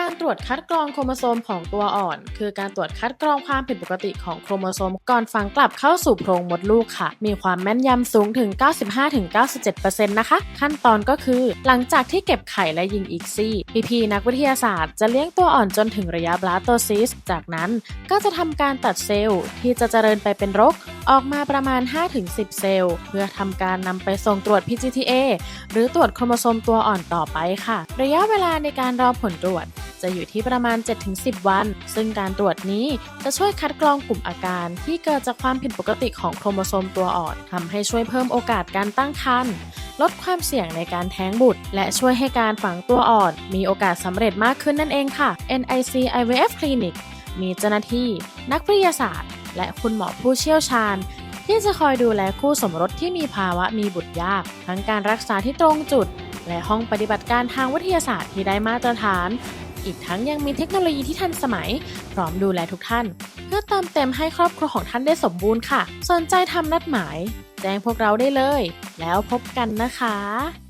การตรวจคัดกรองโครโมโซมของตัวอ่อน คือการตรวจคัดกรองความผิดปกติของโครโมโซมก่อนฝังกลับเข้าสู่โพรงมดลูกค่ะ มีความแม่นยำสูงถึง 95-97%นะคะ ขั้นตอนก็คือ หลังจากที่เก็บไข่และยิงอีกซี่พี่ๆนักวิทยาศาสตร์จะเลี้ยงตัวอ่อนจนถึงระยะบลาโตซิส จากนั้นก็จะทำการตัดเซลล์ที่จะเจริญไปเป็นรก ออกมาประมาณ 5-10 เซลล์ เพื่อทำการนำไปส่งตรวจ PGTA หรือตรวจโครโมโซมตัวอ่อนต่อไปค่ะ ระยะเวลาในการรอผลตรวจ จะอยู่ที่ประมาณ 7-10 วัน ซึ่งการตรวจนี้จะช่วยคัดกรองกลุ่มอาการ ที่เกิดจากความผิดปกติของโครโมโซมตัวอ่อนทำให้ช่วยเพิ่มโอกาสการตั้งครรภ์ลดความเสี่ยงในการแท้งบุตร และช่วยให้การฝังตัวอ่อน มีโอกาสสำเร็จมากขึ้นนั่นเองค่ะ NIC IVF Clinic มีเจ้าหน้าที่ นักวิทยาศาสตร์ และคุณหมอผู้เชี่ยวชาญ ที่จะคอยดูแลคู่สมรสที่มีภาวะมีบุตรยาก ทั้งการรักษาที่ตรงจุด และห้องปฏิบัติการทางวิทยาศาสตร์ที่ได้มาตรฐาน อีกทั้งยังมีเทคโนโลยีที่ทันสมัย พร้อมดูแลทุกท่าน เพื่อเติมเต็มให้ครอบครัวของท่านได้สมบูรณ์ค่ะ สนใจทำนัดหมาย แจ้งพวกเราได้เลย แล้วพบกันนะคะ